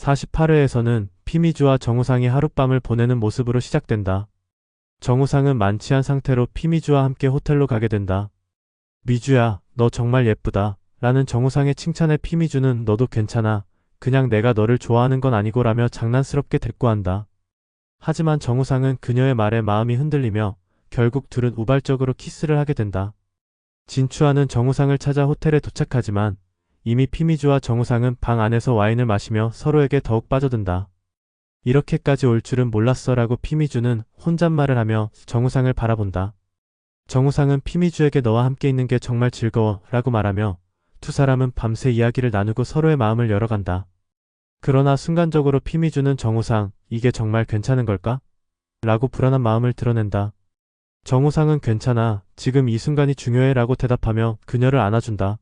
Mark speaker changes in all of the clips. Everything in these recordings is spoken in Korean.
Speaker 1: 48회에서는 피미주와 정우상이 하룻밤을 보내는 모습으로 시작된다. 정우상은 만취한 상태로 피미주와 함께 호텔로 가게 된다. 미주야, 너 정말 예쁘다. 라는 정우상의 칭찬에 피미주는 너도 괜찮아. 그냥 내가 너를 좋아하는 건 아니고 라며 장난스럽게 대꾸한다. 하지만 정우상은 그녀의 말에 마음이 흔들리며 결국 둘은 우발적으로 키스를 하게 된다. 진추아는 정우상을 찾아 호텔에 도착하지만 이미 피미주와 정우상은 방 안에서 와인을 마시며 서로에게 더욱 빠져든다. 이렇게까지 올 줄은 몰랐어라고 피미주는 혼잣말을 하며 정우상을 바라본다. 정우상은 피미주에게 너와 함께 있는 게 정말 즐거워 라고 말하며 두 사람은 밤새 이야기를 나누고 서로의 마음을 열어간다. 그러나 순간적으로 피미주는 정우상, 이게 정말 괜찮은 걸까? 라고 불안한 마음을 드러낸다. 정우상은 괜찮아, 지금 이 순간이 중요해 라고 대답하며 그녀를 안아준다.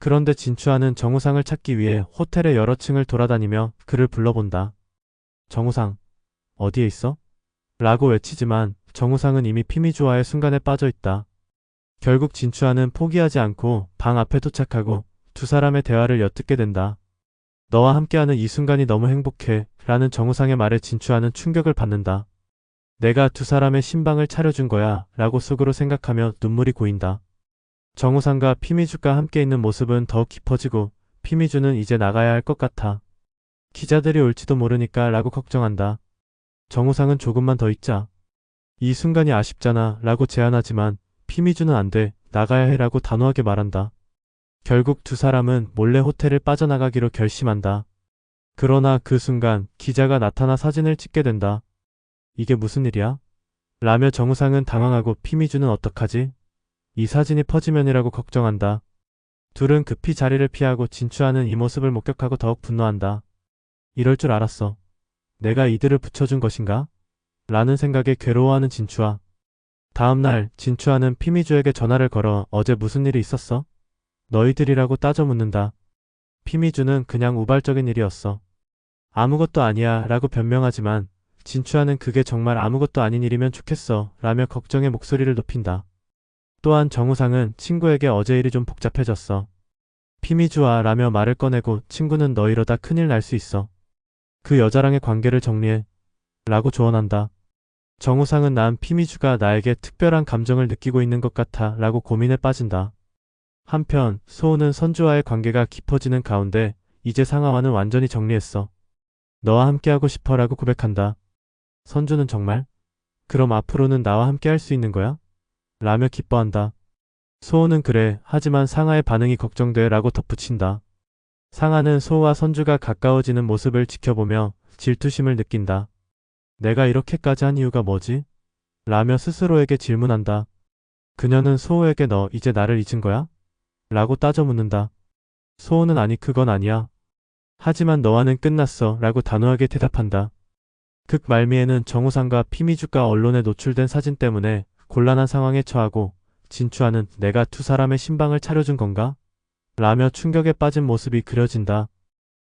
Speaker 1: 그런데 진추아는 정우상을 찾기 위해 호텔의 여러 층을 돌아다니며 그를 불러본다. 정우상, 어디에 있어? 라고 외치지만 정우상은 이미 피미주와의 순간에 빠져 있다. 결국 진추아는 포기하지 않고 방 앞에 도착하고 두 사람의 대화를 엿듣게 된다. 너와 함께하는 이 순간이 너무 행복해 라는 정우상의 말에 진추아는 충격을 받는다. 내가 두 사람의 신방을 차려준 거야 라고 속으로 생각하며 눈물이 고인다. 정우상과 피미주가 함께 있는 모습은 더욱 깊어지고 피미주는 이제 나가야 할 것 같아. 기자들이 올지도 모르니까 라고 걱정한다. 정우상은 조금만 더 있자. 이 순간이 아쉽잖아 라고 제안하지만 피미주는 안 돼. 나가야 해 라고 단호하게 말한다. 결국 두 사람은 몰래 호텔을 빠져나가기로 결심한다. 그러나 그 순간 기자가 나타나 사진을 찍게 된다. 이게 무슨 일이야? 라며 정우상은 당황하고 피미주는 어떡하지? 이 사진이 퍼지면이라고 걱정한다. 둘은 급히 자리를 피하고 진추하는 이 모습을 목격하고 더욱 분노한다. 이럴 줄 알았어. 내가 이들을 붙여준 것인가? 라는 생각에 괴로워하는 진추아. 다음날 진추아는 피미주에게 전화를 걸어 어제 무슨 일이 있었어? 너희들이라고 따져 묻는다. 피미주는 그냥 우발적인 일이었어. 아무것도 아니야 라고 변명하지만 진추아는 그게 정말 아무것도 아닌 일이면 좋겠어 라며 걱정의 목소리를 높인다. 또한 정우상은 친구에게 어제 일이 좀 복잡해졌어. 피미주아 라며 말을 꺼내고 친구는 너 이러다 큰일 날 수 있어. 그 여자랑의 관계를 정리해. 라고 조언한다. 정우상은 난 피미주가 나에게 특별한 감정을 느끼고 있는 것 같아 라고 고민에 빠진다. 한편 소우는 선주와의 관계가 깊어지는 가운데 이제 상하와는 완전히 정리했어. 너와 함께하고 싶어 라고 고백한다. 선주는 정말? 그럼 앞으로는 나와 함께 할 수 있는 거야? 라며 기뻐한다. 소우는 그래 하지만 상하의 반응이 걱정돼 라고 덧붙인다. 상하는 소우와 선주가 가까워지는 모습을 지켜보며 질투심을 느낀다. 내가 이렇게까지 한 이유가 뭐지? 라며 스스로에게 질문한다. 그녀는 소우에게 너 이제 나를 잊은 거야? 라고 따져 묻는다. 소우는 아니 그건 아니야. 하지만 너와는 끝났어 라고 단호하게 대답한다. 극 말미에는 정우상과 피미주가 언론에 노출된 사진 때문에 곤란한 상황에 처하고 진추아는 내가 두 사람의 신방을 차려준 건가? 라며 충격에 빠진 모습이 그려진다.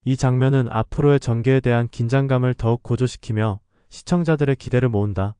Speaker 1: 이 장면은 앞으로의 전개에 대한 긴장감을 더욱 고조시키며 시청자들의 기대를 모은다.